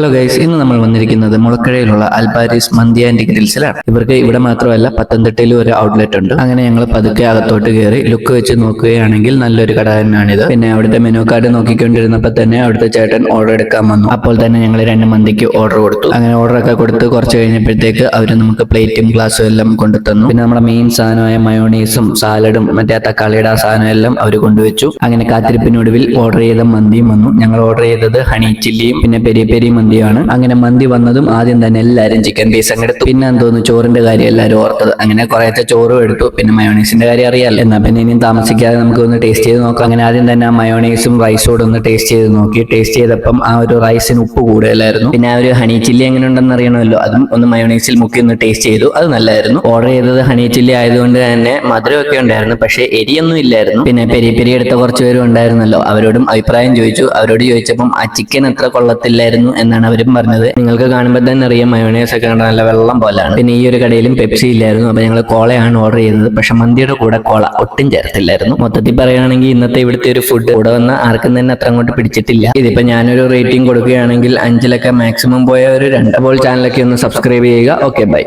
Hello guys ഇന്ന് നമ്മൾ വന്നിരിക്കുന്നത് മുളക്കഴയിലുള്ള അൽപാരിസ് മന്തി ആൻഡ് ഗ്രിൽസിലാണ് ഇവർക്ക് ഇവിടെ മാത്രമല്ല പത്തനംതിട്ടയിലും ഒരു ഔട്ട്ലെറ്റ് ഉണ്ട്. അങ്ങനെ ഞങ്ങൾ പതുക്കെ അകത്തോട്ട് കയറി ലുക്ക് വെച്ച് നോക്കുകയാണെങ്കിൽ നല്ലൊരു കട തന്നെയാണിത്. പിന്നെ അവിടുത്തെ മെനു കാർഡ് നോക്കിക്കൊണ്ടിരുന്നപ്പോൾ തന്നെ അവിടുത്തെ ചേട്ടൻ ഓർഡർ എടുക്കാൻ വന്നു. അപ്പോൾ തന്നെ ഞങ്ങൾ രണ്ട് മന്തിക്ക് ഓർഡർ കൊടുത്തു. അങ്ങനെ ഓർഡർ ഒക്കെ കൊടുത്ത് കുറച്ച് കഴിഞ്ഞപ്പോഴത്തേക്ക് അവർ നമുക്ക് പ്ലേറ്റും ഗ്ലാസ്സും എല്ലാം കൊണ്ടു തന്നു പിന്നെ നമ്മുടെ മെയിൻ സാധനമായ മയോണീസും സാലഡും മറ്റേ തക്കാളിയുടെ ആ സാധനം എല്ലാം അവർ കൊണ്ടുവച്ചു. അങ്ങനെ കാത്തിരിപ്പിനൊടുവിൽ ഓർഡർ ചെയ്ത മന്തിയും വന്നു. ഞങ്ങൾ ഓർഡർ ചെയ്തത് ഹണി ചില്ലിയും പിന്നെ പെരി പെരി മന്തിയാണ് അങ്ങനെ മന്തി വന്നതും ആദ്യം തന്നെ എല്ലാവരും ചിക്കൻ പീസ് അങ്ങ് എടുത്തു. പിന്നെ എന്തോന്നു ചോറിന്റെ കാര്യം എല്ലാവരും ഓർത്തത്. അങ്ങനെ കുറേത്തെ ചോറും എടുത്തു. പിന്നെ മയോണൈസിന്റെ കാര്യം അറിയാലോ. എന്നാ പിന്നെ ഇനിയും താമസിക്കാതെ നമുക്ക് ഒന്ന് ടേസ്റ്റ് ചെയ്ത് നോക്കാം. അങ്ങനെ ആദ്യം തന്നെ ആ മയോണൈസും റൈസോടും ഒന്ന് ടേസ്റ്റ് ചെയ്ത് നോക്കി. ടേസ്റ്റ് ചെയ്തപ്പം ആ ഒരു റൈസിന് ഉപ്പ് കൂടുതലായിരുന്നു. പിന്നെ ആ ഒരു ഹണി ചില്ലി എങ്ങനെ ഉണ്ടെന്ന് അറിയണമല്ലോ. അതും ഒന്ന് മയോണൈസിൽ മുക്കി ഒന്ന് ടേസ്റ്റ് ചെയ്തു. അത് നല്ലായിരുന്നു. ഓർഡർ ചെയ്തത് ഹണി ചില്ലി ആയതുകൊണ്ട് തന്നെ മധുരമൊക്കെ ഉണ്ടായിരുന്നു. പക്ഷേ എരിയൊന്നും ഇല്ലായിരുന്നു. പിന്നെ പെരി പെരി എടുത്ത കുറച്ച് പേരും ഉണ്ടായിരുന്നല്ലോ. അവരോടും അഭിപ്രായം ചോദിച്ചു. അവരോട് ചോദിച്ചപ്പം ആ ചിക്കൻ അത്ര കൊള്ളത്തില്ലായിരുന്നു എന്നാണ് അവരും പറഞ്ഞത്. നിങ്ങൾക്ക് കാണുമ്പോൾ തന്നെ അറിയാം മയോണൈസ് ഒക്കെ കണ്ട നല്ല വെള്ളം പോലെയാണ് പിന്നെ ഈ ഒരു കടയിലും പെപ്സി ഇല്ലായിരുന്നു. അപ്പൊ ഞങ്ങൾ കോളയാണ് ഓർഡർ ചെയ്തത്. പക്ഷെ മന്തിയുടെ കൂടെ കോള ഒട്ടും ചേർത്തില്ലായിരുന്നു മൊത്തത്തിൽ പറയുകയാണെങ്കിൽ ഇന്നത്തെ ഇവിടുത്തെ ഒരു ഫുഡ് കൂടെ വന്ന് ആർക്കും തന്നെ അത്ര അങ്ങോട്ട് പിടിച്ചിട്ടില്ല. ഇതിപ്പോ ഞാനൊരു റേറ്റിംഗ് കൊടുക്കുകയാണെങ്കിൽ അഞ്ചിലൊക്കെ മാക്സിമം പോയ ഒരു രണ്ട് അപ്പോൾ ചാനലൊക്കെ ഒന്ന് സബ്സ്ക്രൈബ് ചെയ്യുക. Okay bye